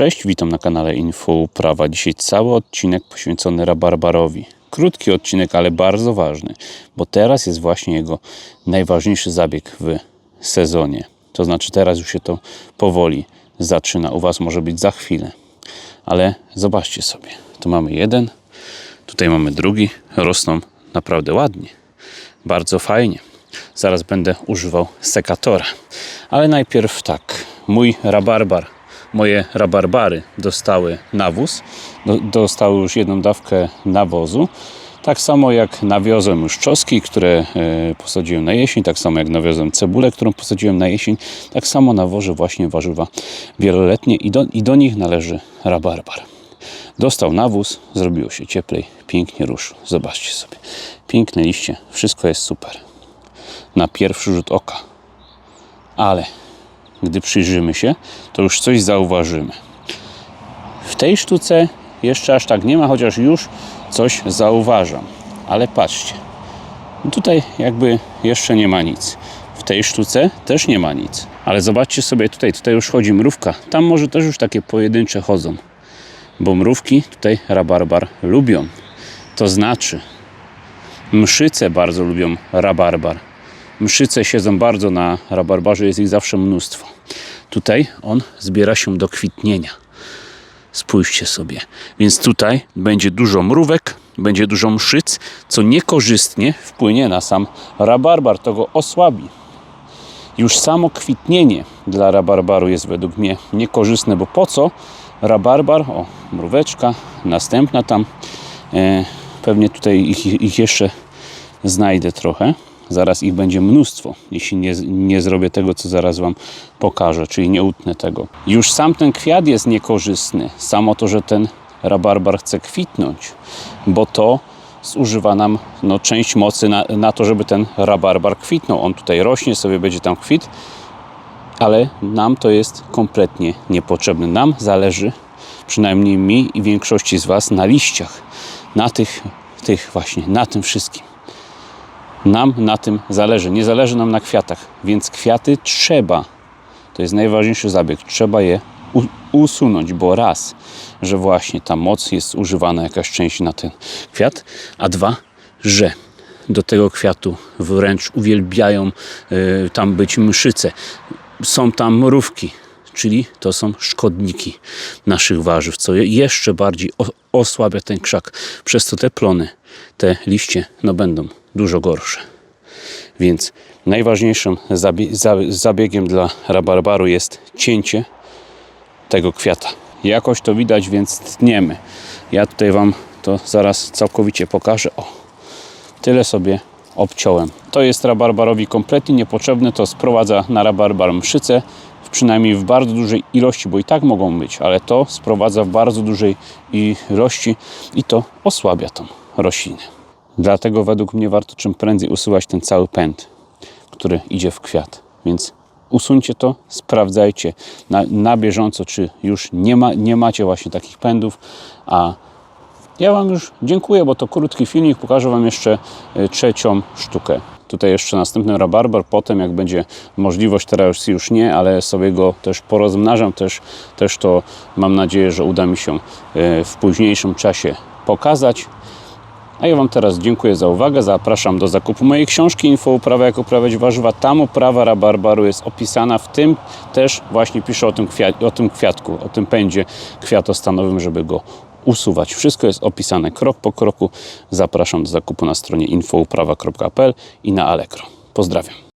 Cześć, witam na kanale Info Uprawa. Dzisiaj cały odcinek poświęcony rabarbarowi. Krótki odcinek, ale bardzo ważny, bo teraz jest właśnie jego najważniejszy zabieg w sezonie. To znaczy teraz już się to powoli zaczyna. U Was może być za chwilę. Ale zobaczcie sobie. Tu mamy jeden, tutaj mamy drugi. Rosną naprawdę ładnie. Bardzo fajnie. Zaraz będę używał sekatora. Ale najpierw tak. Mój rabarbar, moje rabarbary dostały nawóz. Do, dostały już jedną dawkę nawozu. Tak samo jak nawiozłem już czoski, które e, posadziłem na jesień, tak samo jak nawiozłem cebulę, którą posadziłem na jesień, tak samo nawożę właśnie warzywa wieloletnie i do, i do nich należy rabarbar. Dostał nawóz, zrobiło się cieplej, pięknie ruszył. Zobaczcie sobie. Piękne liście, wszystko jest super. Na pierwszy rzut oka. Ale gdy przyjrzymy się, to już coś zauważymy. W tej sztuce jeszcze aż tak nie ma, chociaż już coś zauważam. Ale patrzcie, tutaj jakby jeszcze nie ma nic. W tej sztuce też nie ma nic. Ale zobaczcie sobie tutaj, tutaj już chodzi mrówka. Tam może też już takie pojedyncze chodzą. Bo mrówki tutaj rabarbar lubią. To znaczy, mszyce bardzo lubią rabarbar. Mszyce siedzą bardzo na rabarbarze, jest ich zawsze mnóstwo. Tutaj on zbiera się do kwitnienia. Spójrzcie sobie. Więc tutaj będzie dużo mrówek, będzie dużo mszyc, co niekorzystnie wpłynie na sam rabarbar, to go osłabi. Już samo kwitnienie dla rabarbaru jest według mnie niekorzystne, bo po co rabarbar, o mróweczka, następna tam, e, pewnie tutaj ich, ich jeszcze znajdę trochę. Zaraz ich będzie mnóstwo, jeśli nie, nie zrobię tego, co zaraz Wam pokażę, czyli nie utnę tego. Już sam ten kwiat jest niekorzystny. Samo to, że ten rabarbar chce kwitnąć, bo to zużywa nam no, część mocy na, na to, żeby ten rabarbar kwitnął. On tutaj rośnie, sobie będzie tam kwit, ale nam to jest kompletnie niepotrzebne. Nam zależy, przynajmniej mi i większości z Was, na liściach, na tych, tych właśnie, na tym wszystkim. Nam na tym zależy. Nie zależy nam na kwiatach, więc kwiaty trzeba. To jest najważniejszy zabieg. Trzeba je usunąć, bo raz, że właśnie ta moc jest używana jakaś część na ten kwiat, a dwa, że do tego kwiatu wręcz uwielbiają y, tam być mszyce. Są tam mrówki, czyli to są szkodniki naszych warzyw, co je- jeszcze bardziej osłabia ten krzak. Przez to te plony, te liście no będą dużo gorsze. Więc najważniejszym zabie- za- zabiegiem dla rabarbaru jest cięcie tego kwiata. Jakoś to widać, więc tniemy. Ja tutaj Wam to zaraz całkowicie pokażę. O, tyle sobie obciąłem. To jest rabarbarowi kompletnie niepotrzebne. To sprowadza na rabarbar mszyce, przynajmniej w bardzo dużej ilości, bo i tak mogą być, ale to sprowadza w bardzo dużej ilości i to osłabia tą roślinę. Dlatego według mnie warto czym prędzej usuwać ten cały pęd, który idzie w kwiat. Więc usuńcie to, sprawdzajcie na, na bieżąco, czy już nie, ma, nie macie właśnie takich pędów, a ja Wam już dziękuję, bo to krótki filmik. Pokażę Wam jeszcze y, trzecią sztukę. Tutaj jeszcze następny rabarbar, potem jak będzie możliwość, teraz już nie, ale sobie go też porozmnażam, też, też to mam nadzieję, że uda mi się y, w późniejszym czasie pokazać. A ja Wam teraz dziękuję za uwagę. Zapraszam do zakupu mojej książki Info uprawa jak uprawiać warzywa. Tam uprawa rabarbaru jest opisana, w tym też właśnie piszę o tym, kwiat, o tym kwiatku, o tym pędzie kwiatostanowym, żeby go usuwać. Wszystko jest opisane krok po kroku. Zapraszam do zakupu na stronie infouprawa.pl i na Allegro. Pozdrawiam.